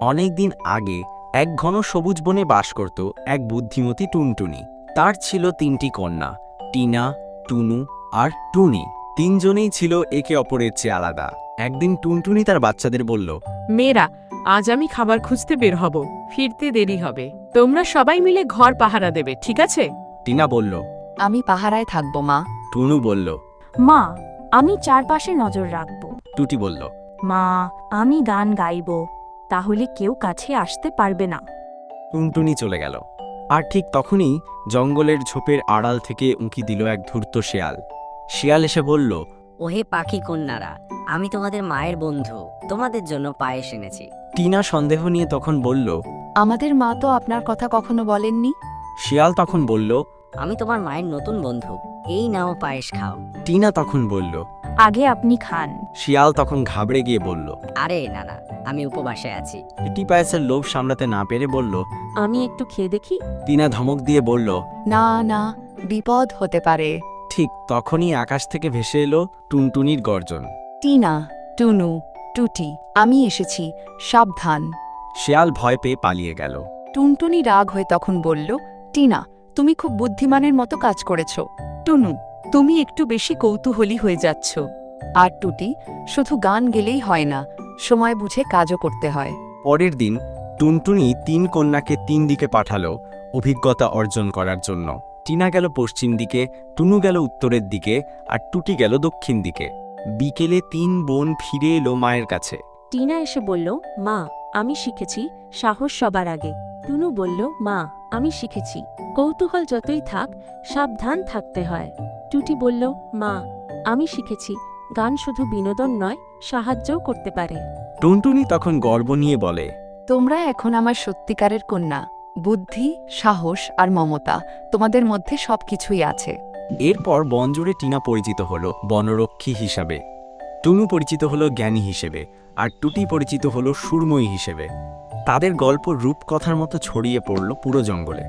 অনেকদিন আগে এক ঘন সবুজ বনে বাস করত এক বুদ্ধিমতী টুনটুনি। তার ছিল তিনটি কন্যা টিনা টুনু আর টুনি। তিনজনেই ছিল একে অপরের চেয়ে আলাদা। একদিন টুনটুনি তার বাচ্চাদের বলল মেয়েরা আজ আমি খাবার খুঁজতে বের হব। ফিরতে দেরি হবে। তোমরা সবাই মিলে ঘর পাহারা দেবে ঠিক আছে? টিনা বলল আমি পাহারায় থাকব মা। টুনু বলল মা আমি চারপাশে নজর রাখব। টুটি বলল মা আমি গান গাইব। তাহলে কেউ কাছে আসতে পারবে না। টুনটুনি চলে গেল। আর ঠিক তখনই জঙ্গলের ঝোপের আড়াল থেকে উঁকি দিল এক ধূর্ত শেয়াল। শিয়াল এসে বলল ওহে পাখি কন্যারা আমি তোমাদের মায়ের বন্ধু তোমাদের জন্য পায়েস এনেছি। টিনা সন্দেহ নিয়ে তখন বলল আমাদের মা তো আপনার কথা কখনো বলেননি। শিয়াল তখন বলল আমি তোমার মায়ের নতুন বন্ধু এই নাও পায়েস খাও। টিনা তখন বলল আগে আপনি খান। শিয়াল তখন ঘাবড়ে গিয়ে বলল আরে না না আমি উপবাসে আছি। টি পায়েসের লোভ সামলাতে না পেরে বলল আমি একটু খেয়ে দেখি। টিনা ধমক দিয়ে বলল না না বিপদ হতে পারে। ঠিক তখনই আকাশ থেকে ভেসে এলো টুনটুনির গর্জন। টিনা টুনু টুটি আমি এসেছি সাবধান। শিয়াল ভয় পেয়ে পালিয়ে গেল। টুনটুনি রাগ হয়ে তখন বলল টিনা তুমি খুব বুদ্ধিমানের মতো কাজ করেছ। টুনু তুমি একটু বেশি কৌতূহলী হয়ে যাচ্ছ। আর টুটি শুধু গান গেলেই হয় না সময় বুঝে কাজও করতে হয়। পরের দিন টুনটুনি তিন কন্যাকে তিন দিকে পাঠালো অভিজ্ঞতা অর্জন করার জন্য। টিনা গেল পশ্চিম দিকে টুনু গেল উত্তরের দিকে আর টুটি গেল দক্ষিণ দিকে। বিকেলে তিন বোন ফিরে এলো মায়ের কাছে। টিনা এসে বলল মা আমি শিখেছি সাহস সবার আগে। টুনু বলল মা আমি শিখেছি। কৌতূহল যতই থাক সাবধান থাকতে হয়। টুটি বলল মা আমি শিখেছি। গান শুধু বিনোদন নয় সাহায্যও করতে পারে। টুনটুনি তখন গর্ব নিয়ে বলে তোমরা এখন আমার সত্যিকারের কন্যা। বুদ্ধি সাহস আর মমতা তোমাদের মধ্যে সবকিছুই আছে। এরপর বনজুড়ে টিনা পরিচিত হল বনরক্ষী হিসাবে। টুনু পরিচিত হল জ্ঞানী হিসেবে আর টুটি পরিচিত হল সুরময়ী হিসেবে। তাদের গল্প রূপকথার মতো ছড়িয়ে পড়ল পুরো জঙ্গলে।